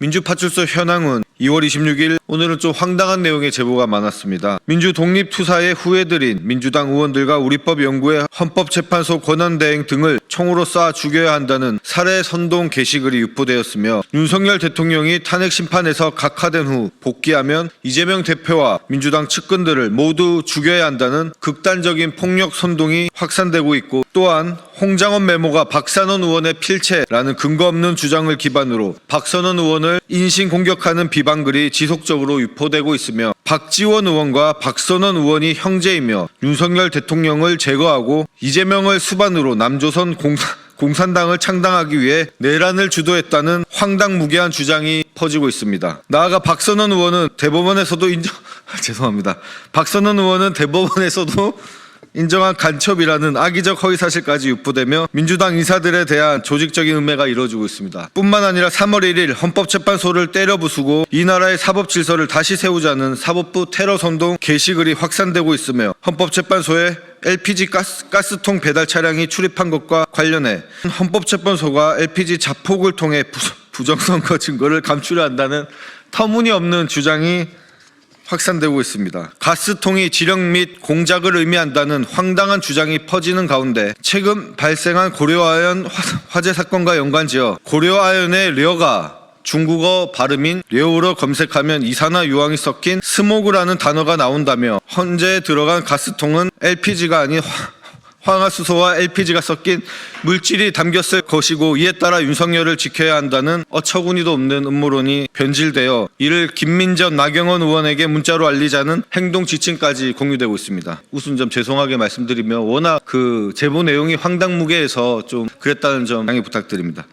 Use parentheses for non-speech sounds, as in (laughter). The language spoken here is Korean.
민주파출소 현황은 2월 26일 오늘은 좀 황당한 내용의 제보가 많았습니다. 민주 독립 투사의 후예들인 민주당 의원들과 우리법 연구회 헌법재판소 권한대행 등을 총으로 쏴 죽여야 한다는 살해 선동 게시글이 유포되었으며 윤석열 대통령이 탄핵 심판에서 각하된 후 복귀하면 이재명 대표와 민주당 측근들을 모두 죽여야 한다는 극단적인 폭력 선동이 확산되고 있고 또한 홍장원 메모가 박선원 의원의 필체라는 근거 없는 주장을 기반으로 박선원 의원을 인신 공격하는 비방글이 지속적으로 유포되고 있으며 박지원 의원과 박선원 의원이 형제이며 윤석열 대통령을 제거하고 이재명을 수반으로 남조선 공산 공산당을 창당하기 위해 내란을 주도했다는 황당무계한 주장이 퍼지고 있습니다. 나아가 박선원 의원은 대법원에서도 인정 (laughs) 죄송합니다. 박선원 의원은 대법원에서도 인정한 간첩이라는 악의적 허위 사실까지 유포되며 민주당 인사들에 대한 조직적인 음해가 이루어지고 있습니다. 뿐만 아니라 3월 1일 헌법재판소를 때려 부수고 이 나라의 사법 질서를 다시 세우자는 사법부 테러 선동 게시글이 확산되고 있으며 헌법재판소에 LPG 가스, 가스통 배달 차량이 출입한 것과 관련해 헌법재판소가 LPG 자폭을 통해 부, 부정선거 증거를 감추려 한다는 터무니없는 주장이 확산되고 있습니다. 가스통이 지령 및 공작을 의미한다는 황당한 주장이 퍼지는 가운데 최근 발생한 고려아연 화- 화재 사건과 연관지어 고려아연의 려가 중국어 발음인 려우로 검색하면 이산화 유황이 섞인 스모그라는 단어가 나온다며 현재 들어간 가스통은 LPG가 아닌 화- 황화수소와 LPG가 섞인 물질이 담겼을 것이고 이에 따라 윤석열을 지켜야 한다는 어처구니도 없는 음모론이 변질되어 이를 김민전 나경원 의원에게 문자로 알리자는 행동 지침까지 공유되고 있습니다. 우선 좀 죄송하게 말씀드리며 워낙 그 제보 내용이 황당무계해서 좀 그랬다는 점 양해 부탁드립니다.